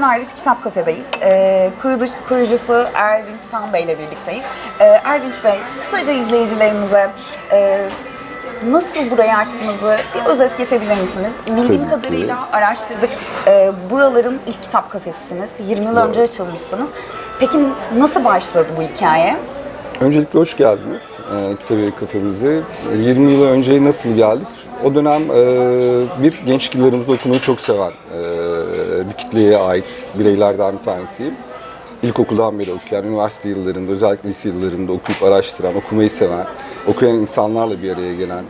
Bugün Erdinç Kitap Kafe'deyiz. Kurucu- kurucusu Erdinç Tan Bey ile birlikteyiz. Ee, Erdinç Bey, kısaca izleyicilerimize e, nasıl burayı açtığınızı bir özet geçebilir misiniz? Bildiğim Tabii ki. kadarıyla araştırdık. Ee, buraların ilk kitap kafesisiniz. 20 yıl önce açılmışsınız. Peki nasıl başladı bu hikaye? Öncelikle hoş geldiniz e, Kitabevi kafemize. 20 yıl önce nasıl geldik? O dönem e, bir genç yıllarımızda okumayı çok seven e, kitleye ait bireylerden bir tanesiyim. İlkokuldan beri okuyan, üniversite yıllarında, özellikle lise yıllarında okuyup araştıran, okumayı seven, okuyan insanlarla bir araya gelen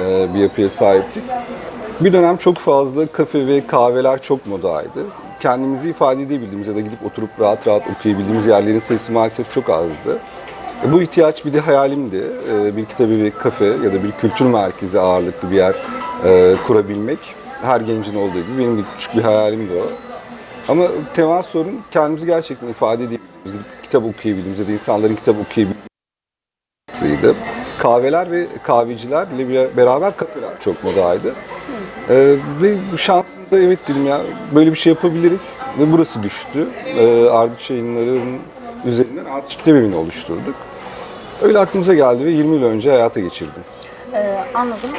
e, bir yapıya sahiptik. Bir dönem çok fazla kafe ve kahveler çok modaydı. Kendimizi ifade edebildiğimiz ya da gidip oturup rahat rahat okuyabildiğimiz yerlerin sayısı maalesef çok azdı. E, Bu ihtiyaç bir de hayalimdi. E, Bir kitabı bir kafe ya da bir kültür merkezi ağırlıklı bir yer kurabilmek. Her gencin olduğu gibi benim de küçük bir hayalimdi o. Ama temel sorun kendimizi gerçekten ifade edebildiğimiz, gidip kitap okuyabildiğimiz ya da insanların kitap okuyabilmesiydi. Kahveler ve kahvecilerle bir- beraber kafeler çok modaydı. Ee, ve şansımıza evet dedim ya böyle bir şey yapabiliriz ve burası düştü. Ee, Ardıç yayınlarının üzerinden Ardıç Kitap Evi'ni oluşturduk. Öyle aklımıza geldi ve 20 yıl önce hayata geçirdim. Ee, anladım.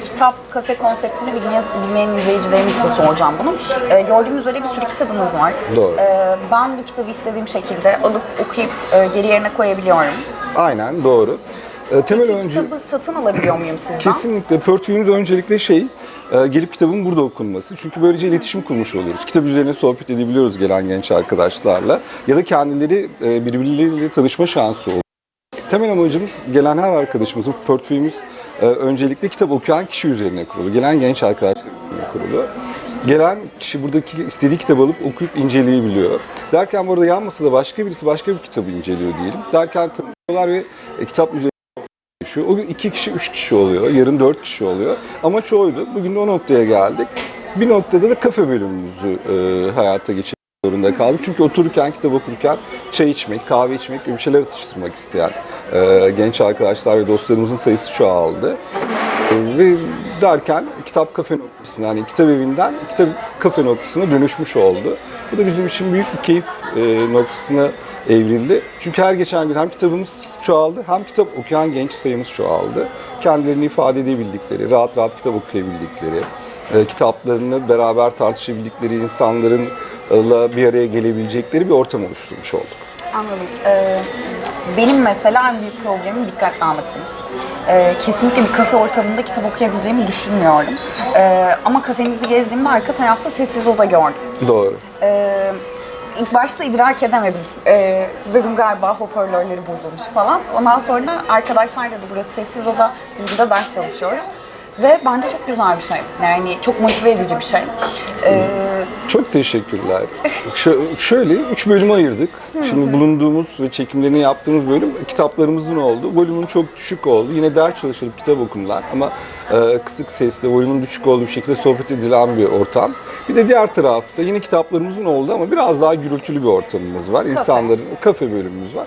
Kitap kafe konseptini bilmeyen, bilmeyen izleyicilerim için soracağım bunu. Ee, gördüğüm üzere bir sürü kitabınız var. Doğru. Ee, ben bu kitabı istediğim şekilde alıp okuyup e, geri yerine koyabiliyorum. Aynen doğru. Ee, temel Peki önce kitabı satın alabiliyor muyum sizden? Kesinlikle. Pörtföyümüz öncelikle şey, e, gelip kitabın burada okunması. Çünkü böylece iletişim kurmuş oluyoruz. Kitap üzerine sohbet edebiliyoruz gelen genç arkadaşlarla. Ya da kendileri e, birbirleriyle tanışma şansı oluyor. Temel amacımız gelen her arkadaşımızın portföyümüz öncelikle kitap okuyan kişi üzerine kurulu. Gelen genç arkadaşlar üzerine kurulu. Gelen kişi buradaki istediği kitabı alıp okuyup inceleyebiliyor. Derken burada yan masada başka birisi başka bir kitabı inceliyor diyelim. Derken tanışıyorlar ve e, kitap üzerine şu. O gün iki kişi, üç kişi oluyor. Yarın dört kişi oluyor. Amaç oydu. Bugün de o noktaya geldik. Bir noktada da kafe bölümümüzü e, hayata geçirmek zorunda kaldık. Çünkü otururken, kitap okurken çay içmek, kahve içmek gibi bir şeyler atıştırmak isteyen e, genç arkadaşlar ve dostlarımızın sayısı çoğaldı. E, ve derken kitap kafe noktasına, yani kitap evinden kitap kafe noktasına dönüşmüş oldu. Bu da bizim için büyük bir keyif e, noktasına evrildi. Çünkü her geçen gün hem kitabımız çoğaldı hem kitap okuyan genç sayımız çoğaldı. Kendilerini ifade edebildikleri, rahat rahat kitap okuyabildikleri, e, kitaplarını beraber tartışabildikleri insanlarla bir araya gelebilecekleri bir ortam oluşturmuş olduk. Anladım. Ee, benim mesela en büyük problemim dikkat dağınıklığım. Ee, kesinlikle bir kafe ortamında kitap okuyabileceğimi düşünmüyorum. Ee, ama kafenizi gezdiğimde arka tarafta sessiz oda gördüm. Doğru. Ee, ilk başta idrak edemedim. Ee, dedim galiba hoparlörleri bozulmuş falan. Ondan sonra arkadaşlar dedi burası sessiz oda, biz burada ders çalışıyoruz. Ve bence çok güzel bir şey. Yani çok motive edici bir şey. Ee, Çok teşekkürler. Şö- şöyle üç bölüme ayırdık. Şimdi bulunduğumuz ve çekimlerini yaptığımız bölüm kitaplarımızın oldu. Volümün çok düşük oldu. Yine ders çalışılıp kitap okunular ama e, kısık sesle volümün düşük olduğu bir şekilde sohbet edilen bir ortam. Bir de diğer tarafta yine kitaplarımızın oldu ama biraz daha gürültülü bir ortamımız var. İnsanların kafe bölümümüz var.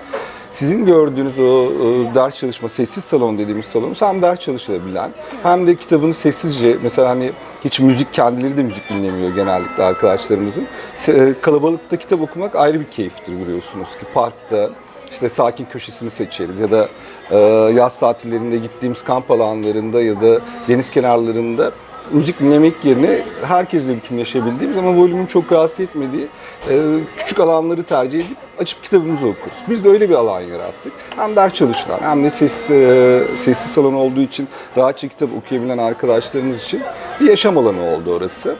Sizin gördüğünüz o, ders çalışma, sessiz salon dediğimiz salonumuz hem ders çalışılabilen hem de kitabını sessizce mesela hani hiç müzik kendileri de müzik dinlemiyor genellikle arkadaşlarımızın. E, Kalabalıkta kitap okumak ayrı bir keyiftir biliyorsunuz ki parkta işte sakin köşesini seçeriz ya da e, yaz tatillerinde gittiğimiz kamp alanlarında ya da deniz kenarlarında müzik dinlemek yerine herkesle bütünleşebildiğimiz ama volümün çok rahatsız etmediği e, küçük alanları tercih edip açıp kitabımızı okuruz. Biz de öyle bir alan yarattık. Hem ders çalışılan hem de ses, e, sessiz salon olduğu için rahatça kitap okuyabilen arkadaşlarımız için bir yaşam alanı oldu orası.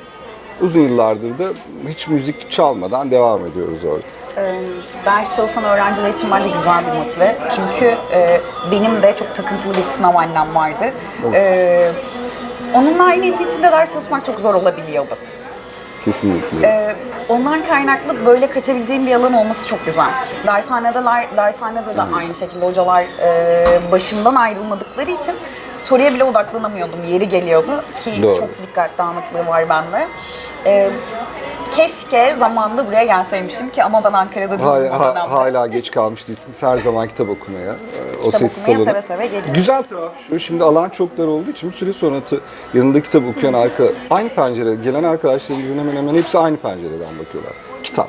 Uzun yıllardır da hiç müzik çalmadan devam ediyoruz orada. e, ders çalışan öğrenciler için bence güzel bir motive. Çünkü e, benim de çok takıntılı bir sınav annem vardı. E, onunla aynı evin içinde ders çalışmak çok zor olabiliyordu. Kesinlikle. E, ondan kaynaklı böyle kaçabileceğim bir alan olması çok güzel. Dershanede, dershanede de aynı şekilde hocalar e, başımdan ayrılmadıkları için soruya bile odaklanamıyordum. Yeri geliyordu ki Doğru. çok dikkat dağınıklığı var bende. E, keşke zamanında buraya gelseymişim ki ama ben Ankara'da değilim Hala, ha- hala geç kalmış değilsiniz. Her zaman kitap okumaya. e, o Kitap sessiz okumaya salona. seve seve geliyorum. Güzel taraf şu, şimdi alan çok dar olduğu için bir süre sonra tı- yanında kitap okuyan arka, aynı pencere, gelen arkadaşlarımızın hemen hemen hepsi aynı pencereden bakıyorlar. Kitap.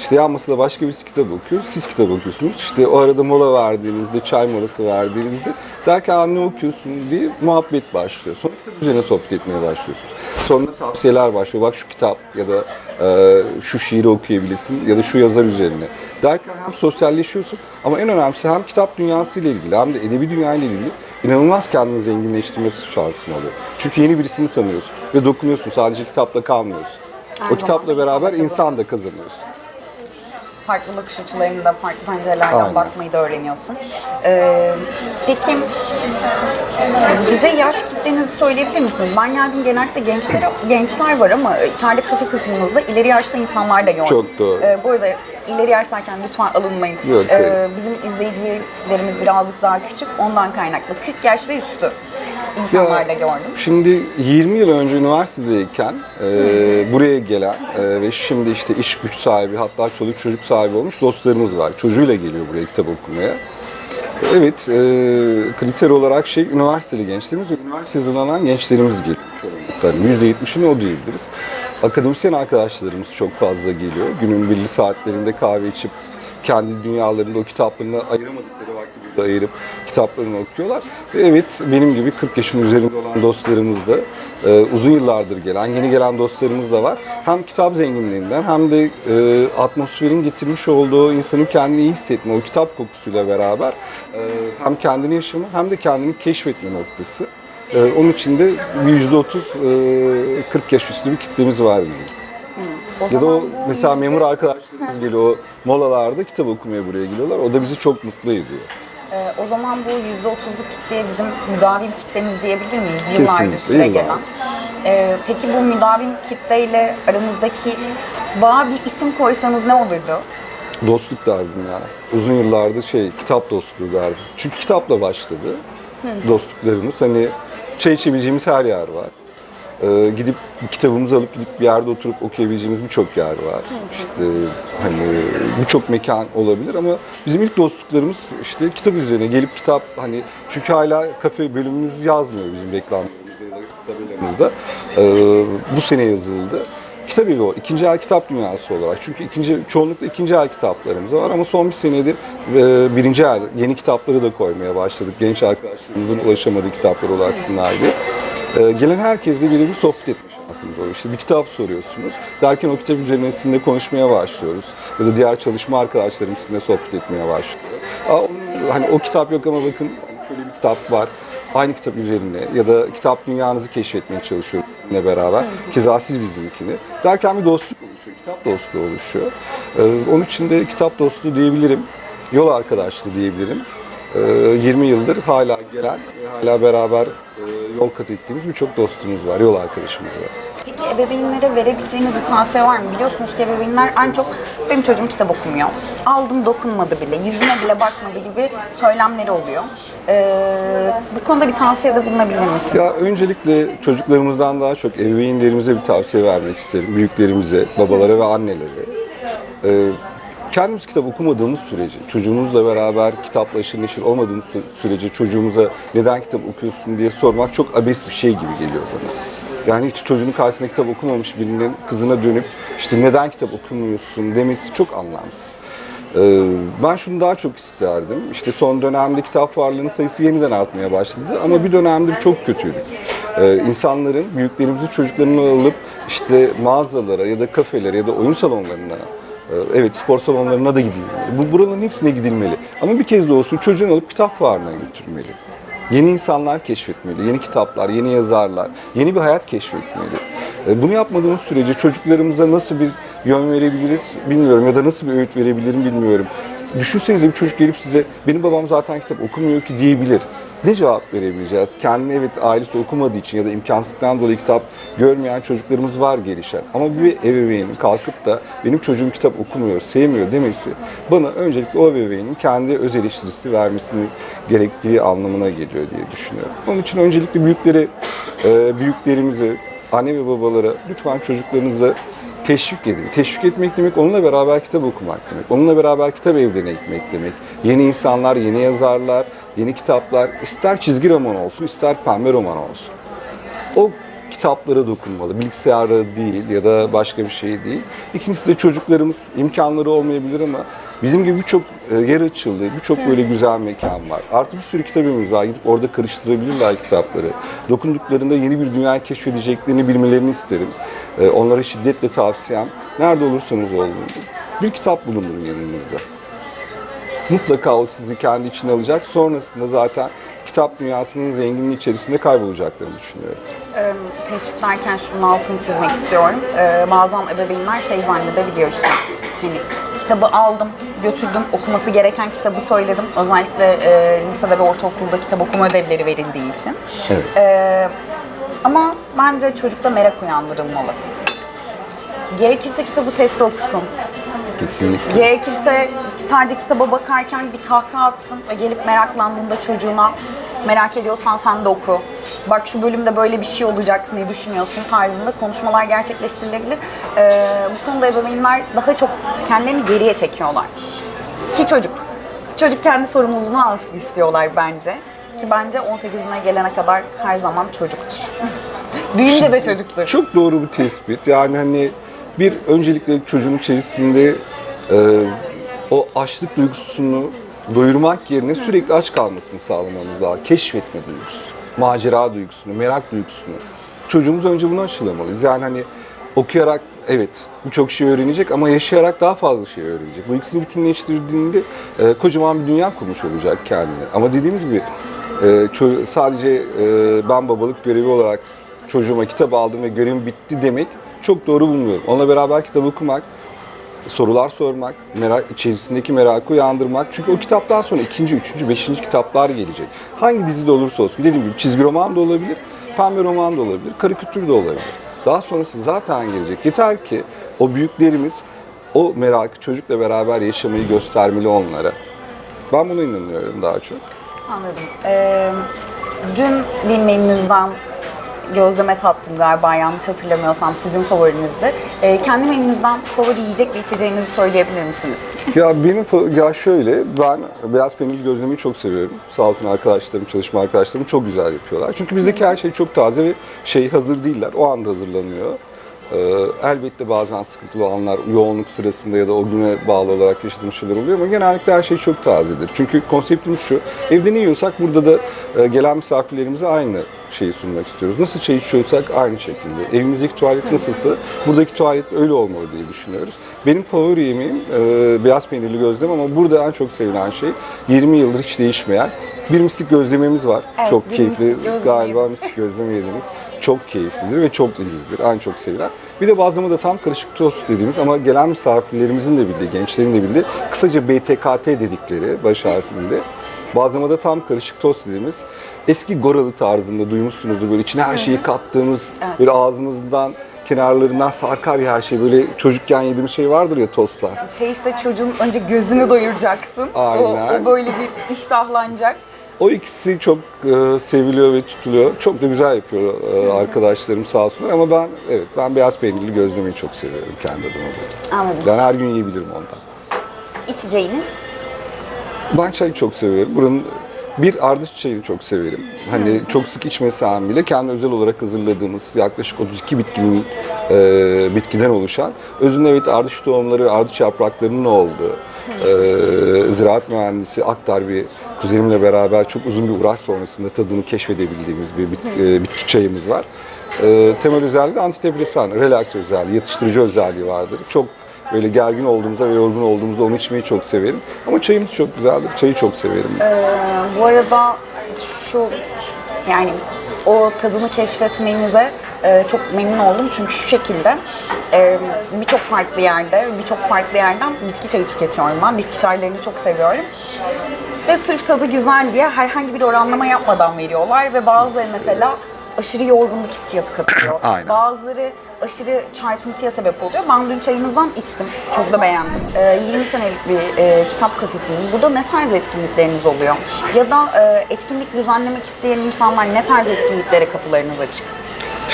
İşte yan masada başka birisi kitap okuyor, siz kitap okuyorsunuz. İşte o arada mola verdiğinizde, çay molası verdiğinizde derken "Aa, ne okuyorsun diye muhabbet başlıyor. Sonra kitap üzerine sohbet etmeye başlıyorsunuz. Sonra tavsiyeler başlıyor. Bak şu kitap ya da e, şu şiiri okuyabilirsin ya da şu yazar üzerine. Derken hem sosyalleşiyorsun ama en önemlisi hem kitap dünyası ile ilgili hem de edebi dünya ile ilgili inanılmaz kendini zenginleştirmesi şansın oluyor. Çünkü yeni birisini tanıyorsun ve dokunuyorsun. Sadece kitapla kalmıyorsun. Her o kitapla beraber insan da kazanıyorsun. Farklı bakış açılarında farklı pencerelerden Aynen. bakmayı da öğreniyorsun. Ee, peki bize yaş kitlenizi söyleyebilir misiniz? Ben geldim genellikle gençler, gençler var ama içeride kafe kısmımızda ileri yaşta insanlar da gördüm. Çok doğru. Ee, bu arada ileri yaş derken lütfen alınmayın. Yok, Ee, bizim izleyicilerimiz birazcık daha küçük ondan kaynaklı. 40 yaş ve üstü insanlar da gördüm. Şimdi 20 yıl önce üniversitedeyken e, buraya gelen e, ve şimdi işte iş güç sahibi hatta çoluk çocuk sahibi olmuş dostlarımız var. Çocuğuyla geliyor buraya kitap okumaya. Evet, e, kriter olarak şey üniversiteli gençlerimiz ve üniversite hazırlanan gençlerimiz geliyor çoğunlukla. %70'ini o diyebiliriz. Akademisyen arkadaşlarımız çok fazla geliyor. Günün belli saatlerinde kahve içip kendi dünyalarında o kitaplarını ayıramadıkları vakti ayırıp kitaplarını okuyorlar. Ve evet benim gibi 40 yaşın üzerinde olan dostlarımız da e, uzun yıllardır gelen, yeni gelen dostlarımız da var. Hem kitap zenginliğinden hem de e, atmosferin getirmiş olduğu insanın kendini iyi hissetme, o kitap kokusuyla beraber e, hem kendini yaşama hem de kendini keşfetme noktası. E, onun için de yüzde otuz, e, 40 yaş üstü bir kitlemiz var bizim. Ya da o mesela memur arkadaşlarımız geliyor o molalarda kitap okumaya buraya geliyorlar. O da bizi çok mutlu ediyor. Ee, o zaman bu %30'luk kitleye bizim müdavim kitlemiz diyebilir miyiz? Yıllardır süre yıllardır. gelen. Ee, peki bu müdavim kitleyle aranızdaki bağa bir isim koysanız ne olurdu? Dostluk derdim ya. Uzun yıllardır şey kitap dostluğu derdim. Çünkü kitapla başladı dostluklarımız. Hani çay içebileceğimiz her yer var. Ee, gidip kitabımızı alıp gidip bir yerde oturup okuyabileceğimiz birçok yer var. İşte hani birçok mekan olabilir ama bizim ilk dostluklarımız işte kitap üzerine gelip kitap hani çünkü hala kafe bölümümüz yazmıyor bizim reklamlarımızda ya da tabelalarımızda. Ee, bu sene yazıldı. Kitap evi o. İkinci el kitap dünyası olarak. Çünkü ikinci, çoğunlukla ikinci el kitaplarımız var ama son bir senedir e, birinci el yeni kitapları da koymaya başladık. Genç arkadaşlarımızın ulaşamadığı kitaplar ulaşsınlar diye. E, gelen herkesle birebir sohbet etme şansımız oluyor. İşte bir kitap soruyorsunuz. Derken o kitap üzerine sizinle konuşmaya başlıyoruz. Ya da diğer çalışma arkadaşlarım sizinle sohbet etmeye başlıyor. Hani o kitap yok ama bakın şöyle bir kitap var aynı kitap üzerine ya da kitap dünyanızı keşfetmeye çalışıyoruz sizinle beraber. Keza siz bizimkini. Derken bir dostluk oluşuyor, kitap dostluğu oluşuyor. Ee, onun için de kitap dostluğu diyebilirim, yol arkadaşlığı diyebilirim. Ee, 20 yıldır hala gelen hala beraber e, yol kat ettiğimiz birçok dostumuz var, yol arkadaşımız var. Peki ebeveynlere verebileceğiniz bir tavsiye var mı? Biliyorsunuz ki ebeveynler en çok benim çocuğum kitap okumuyor. Aldım dokunmadı bile, yüzüne bile bakmadı gibi söylemleri oluyor. Ee, bu konuda bir tavsiyede bulunabilir misiniz? Ya öncelikle çocuklarımızdan daha çok ebeveynlerimize bir tavsiye vermek isterim. Büyüklerimize, babalara ve annelere. Ee, kendimiz kitap okumadığımız sürece, çocuğumuzla beraber kitapla aşırı neşir olmadığımız sü- sürece çocuğumuza neden kitap okuyorsun diye sormak çok abes bir şey gibi geliyor bana. Yani hiç çocuğun karşısında kitap okumamış birinin kızına dönüp işte neden kitap okumuyorsun demesi çok anlamsız. Ee, Ben şunu daha çok isterdim. İşte son dönemde kitap fuarlarının sayısı yeniden artmaya başladı ama bir dönemdir çok kötüydü. Ee, İnsanların büyüklerimizin çocuklarını alıp işte mağazalara ya da kafelere ya da oyun salonlarına Evet spor salonlarına da gidilmeli. Bu buraların hepsine gidilmeli. Ama bir kez de olsun çocuğunu alıp kitap fuarına götürmeli. Yeni insanlar keşfetmeli, yeni kitaplar, yeni yazarlar, yeni bir hayat keşfetmeli. E, Bunu yapmadığımız sürece çocuklarımıza nasıl bir yön verebiliriz bilmiyorum ya da nasıl bir öğüt verebilirim bilmiyorum. Düşünsenize bir çocuk gelip size benim babam zaten kitap okumuyor ki diyebilir. Ne cevap verebileceğiz? Kendine evet ailesi okumadığı için ya da imkansızlıktan dolayı kitap görmeyen çocuklarımız var gelişen. Ama bir ebeveynin kalkıp da benim çocuğum kitap okumuyor, sevmiyor demesi bana öncelikle o ebeveynin kendi öz eleştirisi vermesini gerektiği anlamına geliyor diye düşünüyorum. Onun için öncelikle büyükleri, e, büyüklerimize, anne ve babalara lütfen çocuklarınıza teşvik edin. Teşvik etmek demek onunla beraber kitap okumak demek. Onunla beraber kitap evlerine gitmek demek. Yeni insanlar, yeni yazarlar, yeni kitaplar. ister çizgi roman olsun, ister pembe roman olsun. O kitaplara dokunmalı. Bilgisayara değil ya da başka bir şey değil. İkincisi de çocuklarımız imkanları olmayabilir ama bizim gibi birçok e, yer açıldı. Birçok böyle güzel mekan var. Artı bir sürü kitabımız var. Gidip orada karıştırabilirler kitapları. Dokunduklarında yeni bir dünya keşfedeceklerini bilmelerini isterim. E, Onlara şiddetle tavsiyem. Nerede olursanız olun. Bir kitap bulundurun yanınızda. Mutlaka o sizi kendi içine alacak. Sonrasında zaten kitap dünyasının zenginliği içerisinde kaybolacaklarını düşünüyorum. Ee, teşvik derken şunun altını çizmek istiyorum. Ee, bazen ebeveynler şey zannedebiliyor işte. Hani kitabı aldım, götürdüm, okuması gereken kitabı söyledim. Özellikle e, lisede ve ortaokulda kitap okuma ödevleri verildiği için. Evet. Ee, ama bence çocukta merak uyandırılmalı. Gerekirse kitabı sesli okusun. Kesinlikle. Gerekirse sadece kitaba bakarken bir kahkaha atsın ve gelip meraklandığında çocuğuna merak ediyorsan sen de oku. Bak şu bölümde böyle bir şey olacak ne düşünüyorsun tarzında konuşmalar gerçekleştirilebilir. Ee, bu konuda ebeveynler daha çok kendilerini geriye çekiyorlar. Ki çocuk. Çocuk kendi sorumluluğunu alsın istiyorlar bence. Ki bence 18'ine gelene kadar her zaman çocuktur. Büyüyünce de çocuktur. Çok doğru bir tespit. Yani hani bir öncelikle çocuğun içerisinde e, o açlık duygusunu doyurmak yerine sürekli aç kalmasını sağlamamız lazım. Keşfetme duygusu, macera duygusunu, merak duygusunu. Çocuğumuz önce bunu aşılamalıyız. Yani hani okuyarak evet birçok şey öğrenecek ama yaşayarak daha fazla şey öğrenecek. Bu ikisini bütünleştirdiğinde e, kocaman bir dünya kurmuş olacak kendine. Ama dediğimiz gibi e, ço- sadece e, ben babalık görevi olarak çocuğuma kitap aldım ve görevim bitti demek çok doğru bulmuyorum. Onunla beraber kitap okumak, sorular sormak, merak, içerisindeki merakı uyandırmak. Çünkü o kitaptan sonra ikinci, üçüncü, beşinci kitaplar gelecek. Hangi dizide olursa olsun. Dediğim gibi çizgi roman da olabilir, pembe roman da olabilir, karikatür de olabilir. Daha sonrası zaten gelecek. Yeter ki o büyüklerimiz o merakı çocukla beraber yaşamayı göstermeli onlara. Ben buna inanıyorum daha çok. Anladım. Ee, dün bir menünüzden gözleme tattım galiba yanlış hatırlamıyorsam sizin favorinizdi. Ee, kendi menünüzden favori yiyecek ve içeceğinizi söyleyebilir misiniz? Ya benim ya şöyle ben beyaz peynirli gözlemeyi çok seviyorum. Sağ olsun arkadaşlarım, çalışma arkadaşlarım çok güzel yapıyorlar. Çünkü bizdeki her şey çok taze ve şey hazır değiller. O anda hazırlanıyor. Ee, elbette bazen sıkıntılı anlar yoğunluk sırasında ya da o güne bağlı olarak yaşadığımız şeyler oluyor ama genellikle her şey çok tazedir. Çünkü konseptimiz şu, evde ne yiyorsak burada da e, gelen misafirlerimize aynı şeyi sunmak istiyoruz. Nasıl çay içiyorsak aynı şekilde. Evimizdeki tuvalet nasılsa buradaki tuvalet öyle olmalı diye düşünüyoruz. Benim favori yemeğim e, beyaz peynirli gözlem ama burada en çok sevilen şey 20 yıldır hiç değişmeyen bir mistik gözlememiz var. Evet, çok bir keyifli. mistik Galiba mistik gözleme yediniz. Çok keyiflidir ve çok lezzetlidir. En çok sevilen. Bir de bazlama da tam karışık tost dediğimiz ama gelen misafirlerimizin de bildiği, gençlerin de bildiği kısaca BTKT dedikleri baş harfinde. Bazlamada tam karışık tost dediğimiz eski goralı tarzında duymuşsunuzdur böyle içine her şeyi kattığımız Evet. böyle ağzımızdan kenarlarından sarkar ya her şey böyle çocukken yediğimiz şey vardır ya tostlar. Şey işte çocuğun önce gözünü doyuracaksın. O, Aynen. o böyle bir iştahlanacak. O ikisi çok e, seviliyor ve tutuluyor. Çok da güzel yapıyor e, arkadaşlarım sağ olsunlar ama ben evet ben beyaz peynirli gözlemeyi çok seviyorum kendi adıma. da. Anladım. Ben her gün yiyebilirim ondan. İçeceğiniz? Ben çayı çok seviyorum. Buranın bir ardıç çayını çok severim. Hani çok sık içmesem bile kendi özel olarak hazırladığımız yaklaşık 32 bitkinin e, bitkiden oluşan özünde evet ardıç tohumları ardıç yapraklarının olduğu e, ziraat mühendisi Aktar bir kuzenimle beraber çok uzun bir uğraş sonrasında tadını keşfedebildiğimiz bir bitki, e, bitki çayımız var. E, temel özelliği de antidepresan, relax özelliği, yatıştırıcı özelliği vardır. Çok Böyle gergin olduğumuzda ve yorgun olduğumuzda onu içmeyi çok severim. Ama çayımız çok güzeldir. Çayı çok severim. Ee, bu arada şu yani o tadını keşfetmenize e, çok memnun oldum çünkü şu şekilde e, birçok farklı yerde, birçok farklı yerden bitki çayı tüketiyorum ben. Bitki çaylarını çok seviyorum. Ve sırf tadı güzel diye herhangi bir oranlama yapmadan veriyorlar ve bazıları mesela aşırı yorgunluk hissiyatı katıyor. Aynen. Bazıları aşırı çarpıntıya sebep oluyor. Ben dün çayınızdan içtim. Çok da beğendim. Ee, 20 senelik bir e, kitap kafesiniz. Burada ne tarz etkinlikleriniz oluyor? Ya da e, etkinlik düzenlemek isteyen insanlar ne tarz etkinliklere kapılarınız açık?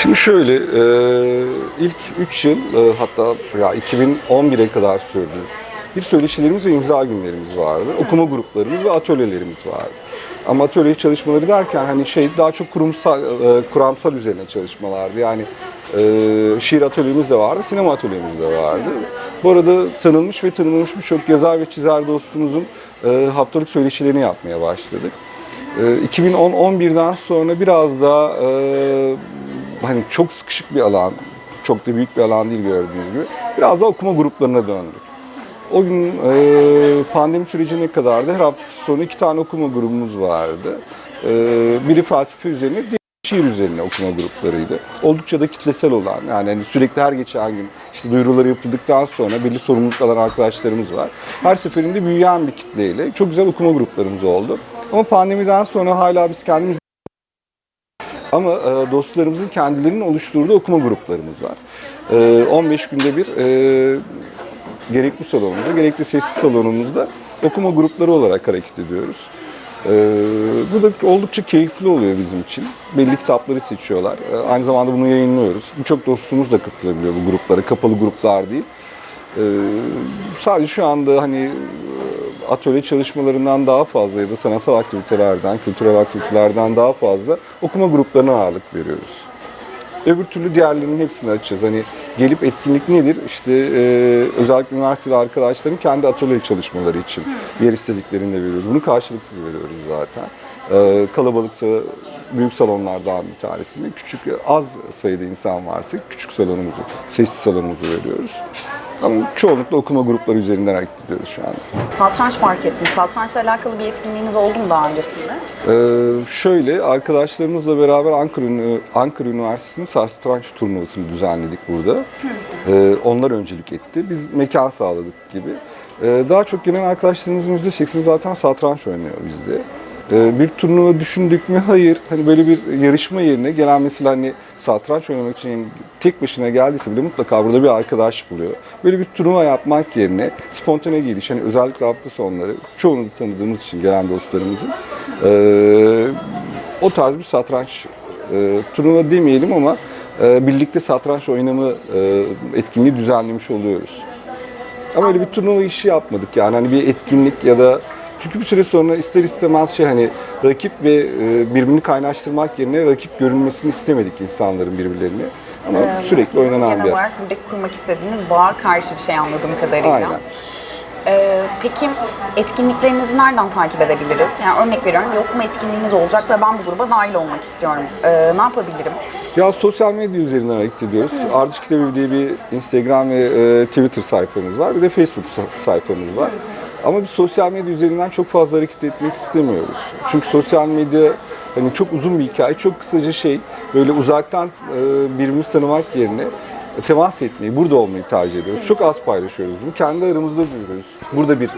Şimdi şöyle, e, ilk 3 yıl e, hatta ya 2011'e kadar sürdü. Bir söyleşilerimiz ve imza günlerimiz vardı. Okuma gruplarımız ve atölyelerimiz vardı. Ama atölye çalışmaları derken hani şey daha çok kurumsal, e, kuramsal üzerine çalışmalardı. Yani şiir atölyemiz de vardı, sinema atölyemiz de vardı. Bu arada tanınmış ve tanınmış birçok yazar ve çizer dostumuzun haftalık söyleşilerini yapmaya başladık. E, 2010-11'den sonra biraz daha hani çok sıkışık bir alan, çok da büyük bir alan değil gördüğünüz gibi. Biraz da okuma gruplarına döndük. O gün e, pandemi sürecine kadar da her hafta sonu iki tane okuma grubumuz vardı. E, biri felsefe üzerine, diğeri şiir üzerine okuma gruplarıydı. Oldukça da kitlesel olan, yani hani sürekli her geçen gün işte duyuruları yapıldıktan sonra belli sorumluluk alan arkadaşlarımız var. Her seferinde büyüyen bir kitleyle çok güzel okuma gruplarımız oldu. Ama pandemiden sonra hala biz kendimiz ama e, dostlarımızın kendilerinin oluşturduğu okuma gruplarımız var. E, 15 günde bir e, gerek bu salonumuzda gerek de sessiz salonumuzda okuma grupları olarak hareket ediyoruz. E, bu da oldukça keyifli oluyor bizim için. Belli kitapları seçiyorlar. E, aynı zamanda bunu yayınlıyoruz. Birçok dostumuz da katılabiliyor bu gruplara. Kapalı gruplar değil. E, sadece şu anda hani atölye çalışmalarından daha fazla ya da sanatsal aktivitelerden, kültürel aktivitelerden daha fazla okuma gruplarına ağırlık veriyoruz. Öbür türlü diğerlerinin hepsini açacağız. Hani gelip etkinlik nedir? İşte e, özellikle üniversiteli arkadaşların kendi atölye çalışmaları için yer istediklerini de veriyoruz. Bunu karşılıksız veriyoruz zaten. E, kalabalıksa büyük salonlardan bir tanesini, küçük az sayıda insan varsa küçük salonumuzu, sessiz salonumuzu veriyoruz. Ama çoğunlukla okuma grupları üzerinden hareket ediyoruz şu anda. Satranç fark ettiniz. Satrançla alakalı bir etkinliğiniz oldu mu daha öncesinde? Ee, şöyle arkadaşlarımızla beraber Ankara, Üniversitesi'nin satranç turnuvasını düzenledik burada. Ee, onlar öncelik etti. Biz mekan sağladık gibi. Ee, daha çok gelen arkadaşlarımızın %80'i zaten satranç oynuyor bizde. Ee, bir turnuva düşündük mü? Hayır. Hani böyle bir yarışma yerine gelen mesela hani satranç oynamak için tek başına geldiyse bile mutlaka burada bir arkadaş buluyor. Böyle bir turnuva yapmak yerine spontane geliş, hani özellikle hafta sonları çoğunu tanıdığımız için gelen dostlarımızın ee, o tarz bir satranç e, turnuva demeyelim ama e, birlikte satranç oynamı e, etkinliği düzenlemiş oluyoruz. Ama öyle bir turnuva işi yapmadık yani hani bir etkinlik ya da çünkü bir süre sonra ister istemez şey hani rakip ve e, birbirini kaynaştırmak yerine rakip görünmesini istemedik insanların birbirlerini. Ama sürekli Sizin oynanan bir olarak buradaki kurmak istediğiniz bağa karşı bir şey anladığım kadarıyla. Aynen. Ee, peki etkinliklerinizi nereden takip edebiliriz? Yani örnek veriyorum bir okuma etkinliğiniz olacak ve ben bu gruba dahil olmak istiyorum. Ee, ne yapabilirim? Ya sosyal medya üzerinden hareket ediyoruz. Ardış Kitabevi diye bir Instagram ve e, Twitter sayfamız var. Bir de Facebook sa- sayfamız var. Ama biz sosyal medya üzerinden çok fazla hareket etmek istemiyoruz. Çünkü sosyal medya hani çok uzun bir hikaye, çok kısaca şey böyle uzaktan e, birbirimizi tanımak yerine temas etmeyi, burada olmayı tercih ediyoruz. Çok az paylaşıyoruz bunu. Kendi aramızda duyuruyoruz. Burada bir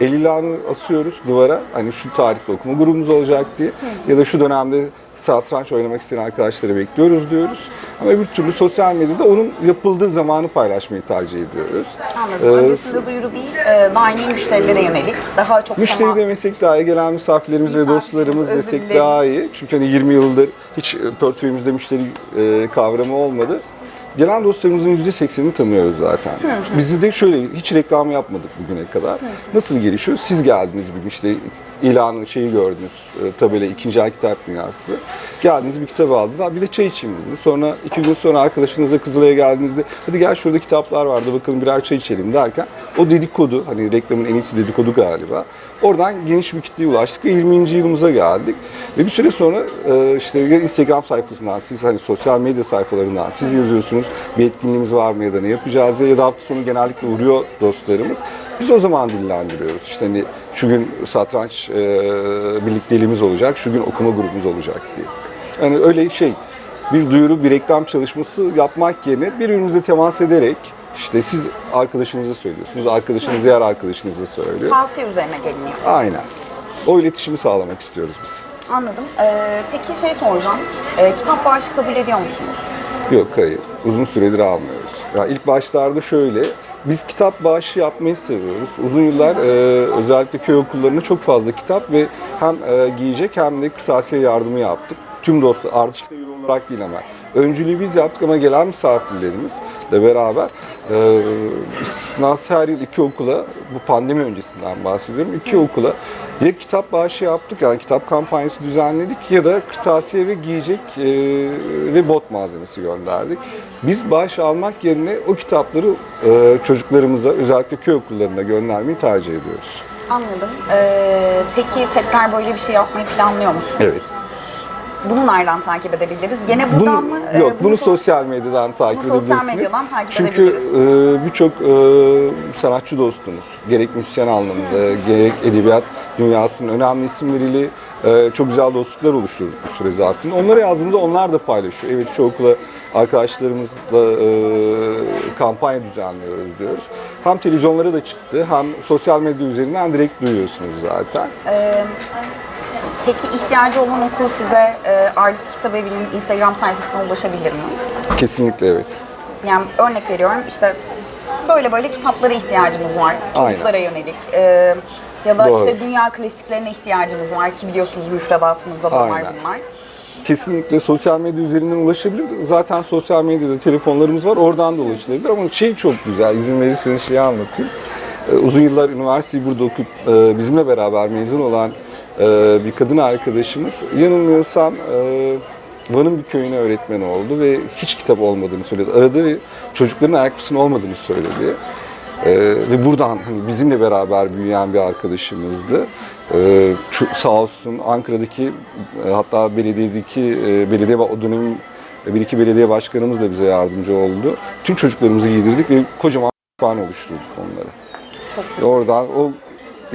el ilanı asıyoruz duvara. Hani şu tarihte okuma grubumuz olacak diye. Ya da şu dönemde satranç oynamak isteyen arkadaşları bekliyoruz diyoruz. Ama bir türlü sosyal medyada onun yapıldığı zamanı paylaşmayı tercih ediyoruz. Anladım. Ee, Öncesinde duyuru değil, e, daimi müşterilere yönelik daha çok Müşteri tema- demesek daha iyi, gelen misafirlerimiz ve Misafirlerimiz, dostlarımız özür desek dilerim. daha iyi. Çünkü hani 20 yıldır hiç portföyümüzde müşteri e, kavramı olmadı. Gelen dostlarımızın %80'ini tanıyoruz zaten. Bizi de şöyle hiç reklam yapmadık bugüne kadar. Nasıl gelişiyor? Siz geldiniz bir gün işte ilanı şeyi gördünüz. E, tabela ikinci el kitap dünyası. Geldiniz bir kitap aldınız. Abi bir de çay içeyim dediniz. Sonra iki gün sonra arkadaşınızla Kızılay'a geldiğinizde hadi gel şurada kitaplar vardı bakalım birer çay içelim derken o dedikodu hani reklamın en iyisi dedikodu galiba. Oradan geniş bir kitleye ulaştık ve 20. yılımıza geldik. Ve bir süre sonra e, işte ya Instagram sayfasından, siz hani sosyal medya sayfalarından siz yazıyorsunuz bir etkinliğimiz var mı ya da ne yapacağız diye ya da hafta sonu genellikle uğruyor dostlarımız. Biz o zaman dillendiriyoruz. İşte hani şu gün satranç e, birlikteliğimiz olacak, şu gün okuma grubumuz olacak diye. Yani öyle şey bir duyuru, bir reklam çalışması yapmak yerine birbirimize temas ederek işte siz arkadaşınıza söylüyorsunuz, arkadaşınız diğer arkadaşınıza söylüyor. tavsiye üzerine geliniyor. Aynen. O iletişimi sağlamak istiyoruz biz. Anladım. Ee, peki şey soracağım. Ee, kitap bağışı kabul ediyor musunuz? Yok hayır. Uzun süredir almıyoruz. Ya ilk başlarda şöyle, biz kitap bağışı yapmayı seviyoruz. Uzun yıllar e, özellikle köy okullarına çok fazla kitap ve hem e, giyecek hem de kırtasiye yardımı yaptık. Tüm dostlar, kitabı olarak değil ama öncülüğü biz yaptık ama gelen misafirlerimizle beraber e, istisnası her yıl iki okula, bu pandemi öncesinden bahsediyorum, iki okula ya kitap bağışı yaptık yani kitap kampanyası düzenledik ya da kırtasiye ve giyecek e, ve bot malzemesi gönderdik. Biz bağış almak yerine o kitapları e, çocuklarımıza özellikle köy okullarına göndermeyi tercih ediyoruz. Anladım. Ee, peki tekrar böyle bir şey yapmayı planlıyor musunuz? Evet. Bunu nereden takip edebiliriz? Gene buradan Bunu, mı? Ee, yok, bunu, so- sosyal medyadan takip Bunu sosyal edebilirsiniz. medyadan takip Çünkü edebiliriz. e, birçok e, sanatçı dostumuz, gerek müzisyen anlamında, gerek edebiyat dünyasının önemli isimleriyle e, çok güzel dostluklar oluşturduk bu süre zarfında. Onlara yazdığımızda onlar da paylaşıyor. Evet şu okula arkadaşlarımızla e, kampanya düzenliyoruz diyoruz. Hem televizyonlara da çıktı hem sosyal medya üzerinden direkt duyuyorsunuz zaten. Peki ihtiyacı olan okul size e, Arlit Kitap Evi'nin Instagram sayfasına ulaşabilir mi? Kesinlikle evet. Yani örnek veriyorum işte böyle böyle kitaplara ihtiyacımız var. Aynen. Çocuklara yönelik. E, ya da Doğru. işte dünya klasiklerine ihtiyacımız var ki biliyorsunuz müfredatımızda da var Aynen. bunlar. Kesinlikle sosyal medya üzerinden ulaşabilir. Zaten sosyal medyada telefonlarımız var. Oradan da ulaşılabilir. Ama şey çok güzel. İzin verirseniz şeyi anlatayım. Ee, uzun yıllar üniversiteyi burada okuyup e, bizimle beraber mezun olan e, bir kadın arkadaşımız yanılmıyorsam e, Van'ın bir köyüne öğretmen oldu ve hiç kitap olmadığını söyledi. Aradı ve çocukların ayakkabısının olmadığını söyledi. Ee, ve buradan hani bizimle beraber büyüyen bir arkadaşımızdı. Ee, çok sağ olsun Ankara'daki e, hatta belediyedeki e, belediye o dönemin bir iki belediye başkanımız da bize yardımcı oldu. Tüm çocuklarımızı giydirdik ve kocaman kütüphane oluşturduk onlara. Ve oradan o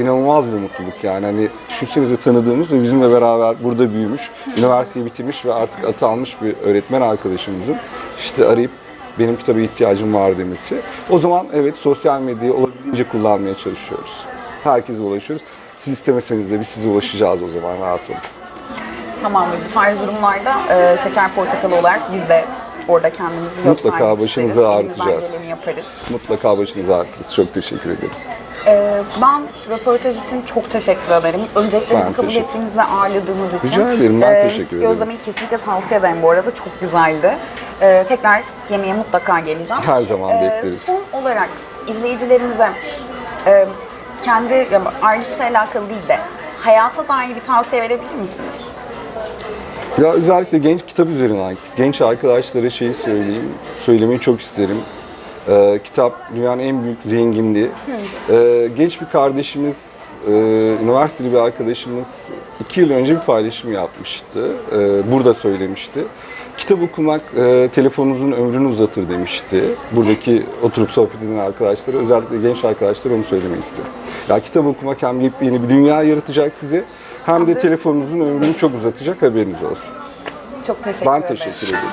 inanılmaz bir mutluluk yani hani düşünsenize tanıdığımız ve bizimle beraber burada büyümüş, üniversiteyi bitirmiş ve artık atanmış bir öğretmen arkadaşımızın işte arayıp benim kitaba ihtiyacım var demesi. O zaman evet sosyal medyayı olabildiğince kullanmaya çalışıyoruz. Herkese ulaşıyoruz. Siz istemeseniz de biz size ulaşacağız o zaman rahat olun. Tamam bu tarz durumlarda e, şeker portakalı olarak biz de orada kendimizi Mutlaka göstermek başınızı isteriz. ağrıtacağız. Geleni yaparız. Mutlaka başınızı ağrıtırız. Çok teşekkür ederim. Ee, ben röportaj için çok teşekkür ederim. Öncelikle Ben bizi kabul teşekkür- ettiğiniz ve ağırladığınız için. Rica ederim, ben Ee, teşekkür mistik ederim. Gözlemeyi kesinlikle tavsiye ederim bu arada. Çok güzeldi. Ee, tekrar yemeğe mutlaka geleceğim. Her zaman bekleriz. Son olarak izleyicilerimize e, kendi, ya Arniç'le alakalı değil de hayata dair bir tavsiye verebilir misiniz? Ya özellikle genç kitap üzerinden genç arkadaşlara şeyi söyleyeyim, söylemeyi çok isterim. Ee, kitap dünyanın en büyük zenginliği. Ee, genç bir kardeşimiz, e, üniversiteli bir arkadaşımız iki yıl önce bir paylaşım yapmıştı. Ee, burada söylemişti. Kitap okumak e, telefonunuzun ömrünü uzatır demişti. Buradaki oturup sohbet eden arkadaşlara, özellikle genç arkadaşlara onu söylemek isterim. Ya kitap okumak hem yepyeni bir dünya yaratacak size hem de telefonunuzun ömrünü çok uzatacak haberiniz olsun. Çok teşekkür Ben ederim. teşekkür ederim.